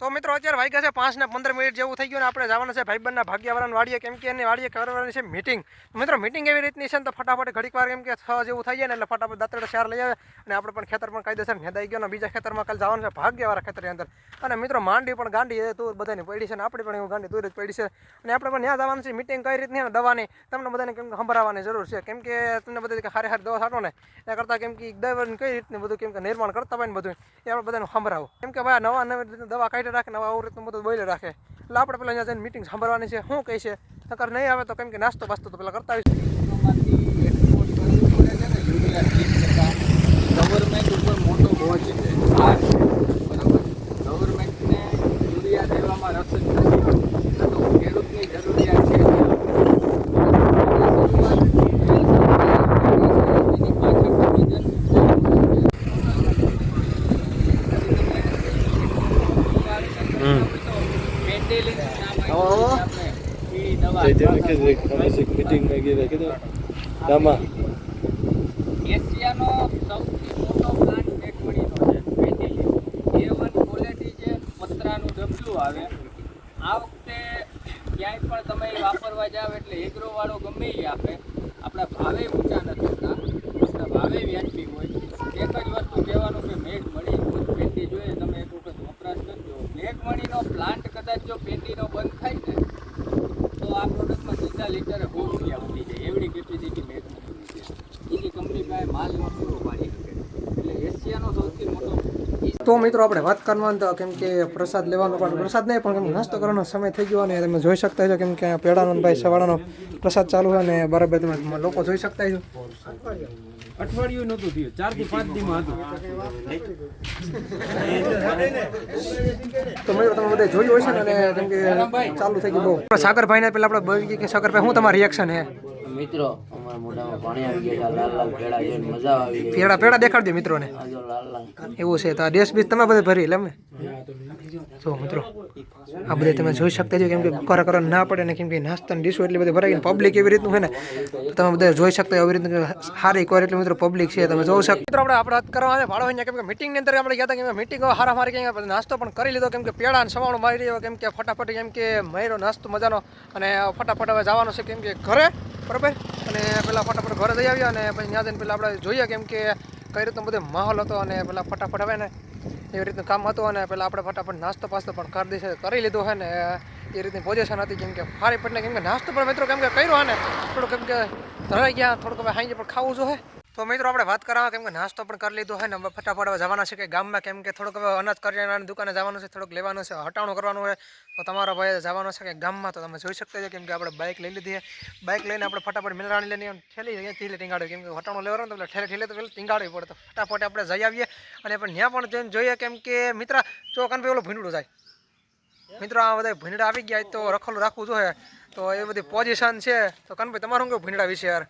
તો મિત્રો અત્યારે વાગ્યા છે પાંચ ને પંદર મિનિટ જેવું થઈ ગયું ને આપણે જવાનું છે ભાઈબંધના ભાગ્યવાળાની વાડીએ. કેમ કે એની વાડીએ કરવાની છે મિટિંગ મિત્રો મિટિંગ એવી રીતની છે ને તો ફટાફટ ઘડીક વાર કેમ કે છ જેવું થઈ જાય ને એટલે ફટાફટ દાંતરડા શહેર લઈ આવે અને આપણે પણ ખેતર પણ કાયદેસર નેદાઈ ગયો ને બીજા ખેતરમાં કાલે જવાનું છે ભાગ્યવાળા ખેતરની અંદર. અને મિત્રો માંડી પણ ગાંડી એ તુર બધાની પડી છે ને આપણી પણ એવું ગાંડી તું જ પડી છે. અને આપણે પણ ત્યાં જવાનું છે મિટિંગ કઈ રીતની અને દવાની તમને બધાને કેમ કે સંભળાવવાની જરૂર છે. કેમ કે તમને બધા કે હારે હારી દવા છાંટો ને એ કરતાં કેમ કે દવાની કઈ રીતનું બધું કેમ કે નિર્માણ કરતા હોય ને બધું એ આપણે બધાને સંભળાવું. કેમ કે ભાઈ નવા નવી દવા કાઢી રાખે નવા આવું રીતનું બધું બોલી રાખે. એટલે આપણે પેલા અહીંયા જઈને મિટિંગ સાંભળવાની છે. શું કહે છે? નકર નહીં આવે તો કેમ કે નાસ્તો બાસ્તો તો પેલા કરતા આવીશું ગવર્મેન્ટ ઉપર મોટો બોજ છે બરાબર ગવર્મેન્ટને યુરિયા દેવામાં રસ જ નથી આ તો ખેડૂતની જરૂરિયાત છે એની પાછળ વિઝન પેન્ડેલિન નામ આપ્યું છે આપણે એ દવા મીટિંગમાં ગયા કીધું. એશિયાનો સૌથી મોટો પ્લાન્ટ મેઘમણીનો છે પેન્ડિલિન એ વન ક્વોલિટી જે પતરાનું ડબલું આવે, આ વખતે ક્યાંય પણ તમે વાપરવા જાવ એટલે એગ્રોવાળો ગમે એ આપે. આપણા ભાવે ઊંચા નથી હોતા ભાવે વ્યાજબી હોય. એક જ વસ્તુ કહેવાનું કે મેઘમણી દૂધ પેન્ડી જોઈએ, તમે એક વખત વપરાશ કરજો. મેઘમણીનો પ્લાન્ટ કદાચ જો પેન્ડીનો બંધ થાય ને તો આ પ્રોડક્ટમાં સીધા લીટર સો રૂપિયા ઉઠી જાય. એવડી કેપેસિટી મેઘમણીની છે. એની કંપની પાસે માલ ન પૂરો પાડી શકે એટલે એશિયાનો સૌથી મોટો તો મિત્રો આપણે વાત કરવાનું તો કેમ કે પ્રસાદ લેવાનો પણ પ્રસાદ નહીં, પણ કેમ નાસ્તો કરવાનો સમય થઈ ગયો અને તમે જોઈ શકતા છો કેમ કે પેડાનો ભાઈ સવાળાનો પ્રસાદ ચાલુ છે અને બરાબર તમે લોકો જોઈ શકતા છો અઠવાડિયું નહોતું થયું. ચારથી પાંચ દીમાં હતું. તમે બધા જોયું હશે ને અને કેમ કે ચાલુ થઈ ગયું બહુ. સાગરભાઈ ને પેલા આપણે બોલી કે સાગરભાઈ શું તમારું રિએક્શન હે? મિત્રો અમારા મોઢામાં પાણી આવી ગયા લાલ લાલ પેડા જોઈને મજા આવી ગઈ પેડા પેડા દેખાડજો મિત્રોને. લાલ લાલ એવું છે તો આ ડેશ બીસ તમે બધે ભરી લે જો મિત્રો આ બધે તમે જોઈ શકતા છો કેમ કે કરા કરવા ના પડે ને કેમ કે નાસ્તા ડીશો એટલી બધી ભરાઈ પબ્લિક એવી રીતનું છે ને તમે બધા જોઈ શકતા એવી રીતનું સારી ક્વોલિટી મિત્રો પબ્લિક છે, તમે જોઈ શકો મિત્રો આપણે આપણે વાત કરવા છે ભાડો કેમ કે મિટિંગની અંદર આપણે ગયા હતા, કેમ કે મિટિંગ હારા મારી ગયા નાસ્તો પણ કરી લીધો, કેમ કે પેડા અને સવાણું મારી રહ્યો, કેમ કે ફટાફટ કેમ કે મહેરો નાસ્તો મજાનો, અને ફટાફટ હવે જવાનો છે, કેમ કે ઘરે, બરાબર? અને પેલા ફટાફટ ઘરે જઈ આવ્યા, અને પછી ત્યાં જઈને પેલા આપણે જોઈએ, કેમ કે કઈ રીતનો બધો માહોલ હતો, અને પેલા ફટાફટ હવે ને એવી રીતનું કામ હતું અને પેલા આપણે ફટાફટ નાસ્તો પાસ્તો પણ કરી દીધો કરી લીધો છે ને એ રીતની પોઝિશન હતી કેમ કે ફારી પટને કેમ કે નાસ્તો પણ મિત્રો કેમ કે કર્યો હે ને, થોડું કેમ કે ધરાઈ ગયા, થોડુંક હવે હાઈ પણ ખાવું જોઈએ તો મિત્રો આપણે વાત કરવા કેમ કે નાસ્તો પણ કરી લીધો હોય ને ફટાફટ જવાના છે કે ગામમાં કેમ કે થોડુંક હવે અનાજ કરિયાણાની દુકાને જવાનું છે, થોડુંક લેવાનું છે હટાણું કરવાનું હોય તો તમારો ભાઈ જવાનો છે કે ગામમાં, તો તમે જોઈ શકતા છો કેમ કે આપણે બાઇક લઈ લીધી છે બાઇક લઈને આપણે ફટાફટ મિલરાણી લઈને ઠેલી ઠેલી ટીંગાડ્યું કેમ કે હટાણું લેવાનું તો ઠેલે ઠેલે તો પેલું ટીંગાડવી પડે. તો ફટાફટ આપણે જઈ આવીએ અને પણ ત્યાં પણ જઈને જોઈએ કેમ કે મિત્ર, જો કન ઓલું ભીંડું જાય. મિત્રો, આ બધા ભીંડા આવી ગયા તો રખલું રાખવું જોઈએ. તો એ બધી પોઝિશન છે. તો કનભાઈ તમારું કેવું ભીંડા વિશે યાર?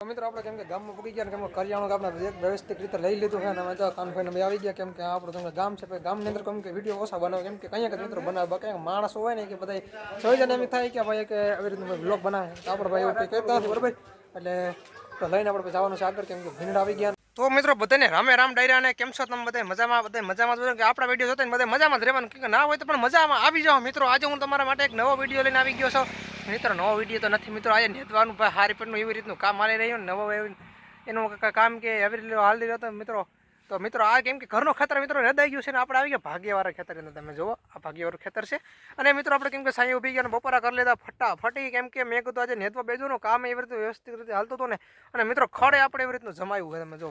તો મિત્રો આપણે કેમ કે ગામમાં ને કેમ કરિયાણું આપણે વ્યવસ્થિત રીતે લઈ લીધું છે અને અમે તો કાનભાઈને અમે આવી ગયા કેમ કે આપણું કેમ ગામ છે ગામની અંદર કેમ કે વીડિયો ઓછા બનાવે, કેમ કે કયા મિત્રો બનાવે કંઈક માણસો હોય ને કે બધા જોઈ જાય એમ થાય કે ભાઈ કે આવી રીતનું બ્લોગ બનાવે. તો આપણે ભાઈ કંઈ કહેતા એટલે તો લઈને આપણે જવાનું છે આગળ, કેમ કે ભીંડા આવી ગયા. તો મિત્રો બધાને રામે રામ ડાયરા ને કેમ છો તમે બધા મજામાં? બધા મજામાં જ હોય કે આપણા વીડિયો જોતા ને બધા મજામાં જ રહેવાનું કે ના હોય તો પણ મજામાં આવી જાઓ મિત્રો. આજે હું તમારા માટે એક નવો વીડિયો લઈને આવી ગયો છું. મિત્રો, નવો વીડિયો તો નથી. મિત્રો, આજે નેતવાનું ભાઈ. હારી પેટનું એવી રીતનું કામ હાલી રહ્યું નવો એનું કામ કે એવી રીતે હાલી રહ્યો તો મિત્રો તો મિત્રો, આ કેમ કે ઘરનો ખેતર મિત્રો રદાઈ ગયું છે ને આપણે આવી ગયા ભાગ્યવાળા ખેતર અંદર તમે જુઓ. આ ભાગ્યવાળું ખેતર છે. અને મિત્રો, આપણે કેમ કે સાંઈ ઊભી ગયા બપોરા કરી લીધા ફટાફટી કેમ કે મેં કીધું આજે નેતવા બેજોનું કામ એવી રીતે વ્યવસ્થિત રીતે હાલતું હતું ને. અને મિત્રો, ખડે આપણે એવી રીતનું જમાયું હોય તમે જો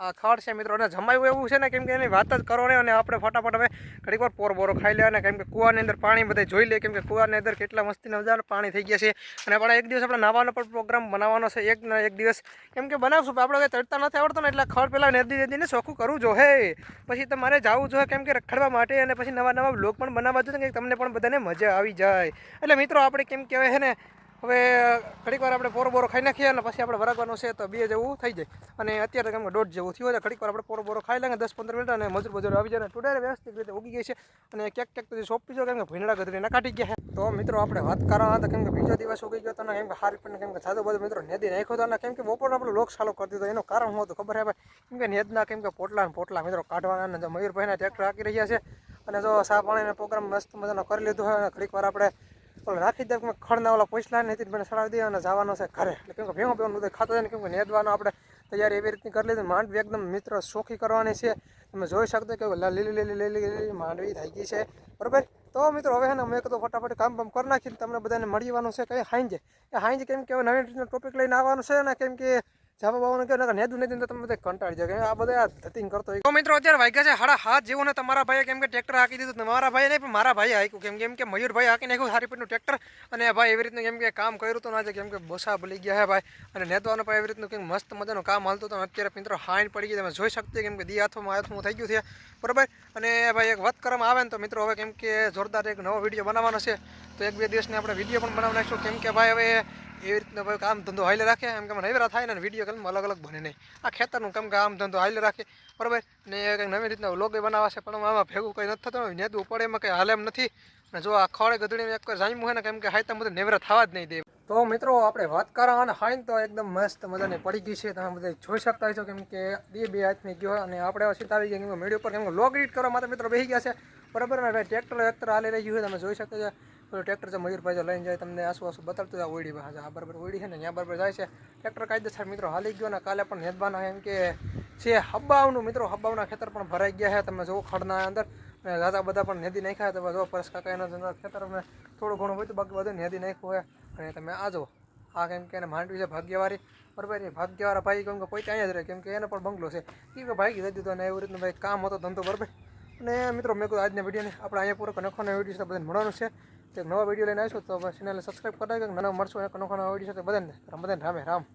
આ ખડ છે મિત્રો. અને જમાયું એવું છે ને, કેમ કે એની વાત જ કરો ને, અને આપણે ફટાફટ હવે ઘડીક વાર પોર બોરો ખાઈ લે અને કેમ કે કૂવાની અંદર પાણી બધા જોઈ લે કેમ કે કૂવાની અંદર કેટલા મસ્તીના મજાના પાણી થઈ ગયા છે. અને આપણે એક દિવસ આપણે નાવાનો પણ પ્રોગ્રામ બનાવવાનો છે. એક એક દિવસ. કેમ કે બનાવશું, પણ આપણે કંઈ ચડતા નથી આવડતો ને, એટલે ખડ પહેલાં નદી નદીને ચોખ્ખું કરવું જો, હે. પછી તમારે જવું જોઈએ કેમ કે રખડવા માટે, અને પછી નવા નવા બ્લોગ પણ બનાવવા જોઈએ કે તમને પણ બધાને મજા આવી જાય. એટલે મિત્રો, આપણે કેમ કહેવાય છે ને હવે, ઘડીક આપણે પોરો બોરો ખાઈ નાખીએ અને પછી આપણે વરાગવાનું છે તો બે જેવું થઈ જાય. અને અત્યારે કે દોઢ જેવું થયું છે. ઘડીક વાર આપણે પોરો બોરો ખાઈ લઈએ દસ પંદર મિનિટ અને મજૂર મજૂર આવી જાય ટુડે વ્યવસ્થિત રીતે ઉગી ગઈ છે. અને ક્યાંક ક્યાંક તો સોંપી જો કેમ કે ભીંડા ગધરીને કાઢી ગયા છે. તો મિત્રો, આપણે વાત કરવાના હતા કેમ કે બીજો દિવસ ઉગી ગયો હતો કેમ કે હારી પણ કેમ કે સાદો બધો મિત્રો નેદી નાખ્યો હતો અને કેમ કે બપોર આપણે લોક સાલો કરી દીધો એનું કારણ શું હતું ખબર ભાઈ? કેમ કે નેદના કેમ કે પોટલા ને પોટલા મિત્રો કાઢવાના અને જો મયુરભાઈના ટ્રેક્ટર હાકી રહ્યા છે. અને જો સા પાણીનો પ્રોગ્રામ મસ્ત મજાનો કરી લીધો હોય અને ઘડીક આપણે ઓલા રાખી દે ખડના ઓલા પૈસા નથી મને સડાવી દે અને જવાનો છે ઘરે. એટલે કેમ કે ભેગો ભેગો બધું ખાતો જાય ને કેમ કે નેદવાનો આપણે તૈયારી એવી રીતની કરી લીધી. માંડવી એકદમ મિત્ર શોખી કરવાની છે. તમે જોઈ શકતો કે લીલી લીલી લીલી લીલી માંડવી થઈ ગઈ છે. બરોબર? તો મિત્રો હવે ને મેં કીધું ફટાફટ કામ બામ કરી નાખીને તમને બધાને મળીવાનું છે કઈ હાંજે. એ હાંજે કેમ કે હવે નવી રીતનો ટોપિક લઈને આવવાનું છે ને કેમ કે જાવા કહ્યું કે નેદું નેદું તો તમે કંટાળી જાય આ બધા ધતિંગ કરતો તો મિત્રો, અત્યારે વાગ્યા છે હાડા હાથ જેવું ને તમારા ભાઈએ કેમ કે ટ્રેક્ટર હાકી દીધું મારા ભાઈ નહીં, પણ મારા ભાઈએ હાક્યું. કેમ કેમ કે મયુરભાઈ હાકી નાખ્યું સારી પીટનું ટ્રેક્ટર અને ભાઈ એવી રીતનું કેમ કે કામ કર્યું હતું આજે કેમ કે બોસા ભલી ગયા હે ભાઈ. અને નેતવાનું પણ એવી રીતનું કેમ મસ્ત મજાનું કામ હાલતું હતું અત્યારે મિત્રો હાઈન પડી ગઈ, તમે જોઈ શકતી કેમ કે દી હાથમાં હાથમાં થઈ ગયું છે. બરાબર? અને ભાઈ એક વાત કરવામાં આવે ને તો મિત્રો, હવે કેમ કે જોરદાર એક નવો વીડિયો બનાવવાનો છે. તો એક બે દિવસની આપણે વીડિયો પણ બનાવી નાખીશું. કેમ કે ભાઈ હવે એવી રીતના ભાઈ કામ ધંધો હાલે રાખે. એમ કે મને નવેરા થાય ને વીડિયો કલમ અલગ અલગ બને નહીં. આ ખેતરનું કામ કામ ધંધો હાલે રાખે. બરાબર? ને કંઈક નવી રીતના લોગો બનાવવા છે પણ આમાં ભેગું કંઈ નથી થતું. નેદવું પડે, એમાં કંઈ હાલે એમ નથી. અને જો આ ખોળે ગધડીને એક જામ્યું હોય ને, કેમ કે હાઈતા બધું નેવરા થવા જ નહીં દે. તો મિત્રો, આપણે વાત કરવા અને હાઈન તો એકદમ મસ્ત મજાની પડી ગઈ છે. તમે બધા જોઈ શકતા છો કેમ કે બે બે હાથની ગયો અને આપણે સીધા આવી ગયા. મેળ્યો પર કેમ લોગ એડિટ કરવા માટે મિત્રો બેસી ગયા છે. બરાબર ને ભાઈ ટ્રેક્ટર ટ્રેક્ટર હાલી રહ્યું છે, તમે જોઈ શકો છો. પેલું ટ્રેક્ટર છે મયુરભાઈ લઈને જાય, તમને આસુ આસુ બતાડતું જાય ઓયડી પાસે આ બરાબર ઓળી છે ને ત્યાં બરાબર જાય છે. ટ્રેક્ટર કાયદેસર મિત્રો હાલી ગયો ને, કાલે પણ નેદબાના એમ કે છે હબ્બાવનું. મિત્રો, હબ્બાવના ખેતર પણ ભરાઈ ગયા છે, તમે જુઓ ખડના અંદર. અને દાદા બધા પણ નેદી નાખ્યા તમે જો પરસ કાકા એના ખેતર અમે થોડું ઘણું હોય તો બાકી બધું નેદી નાખ્યું હોય અને તમે આ જો આ કેમ કે એને માંડવી છે ભાગ્યવાળી. બરાબર, એ ભાગ્યવાળા ભાઈ કેમ કે પોતે અહીંયા જ રહે, કેમ કે એને પણ બંગલો છે. કે ભાઈ કીધું દીધું અને એવી રીતનું ભાઈ કામ હતો ધંધો, બરાબર. અને મિત્રો, મેં કહ્યું આજના વિડીયોને આપણે અહીંયા પૂરો નખોના વીડિયો સાથે બધાને મળવાનું છે. તો નવા વીડિયો લઈને આવીશું તો ચેનલને સબસ્ક્રાઈબ કરાવી નવા મળશું અને નખોના વીડિયો સાથે બધાને રમદાન રામે રામ.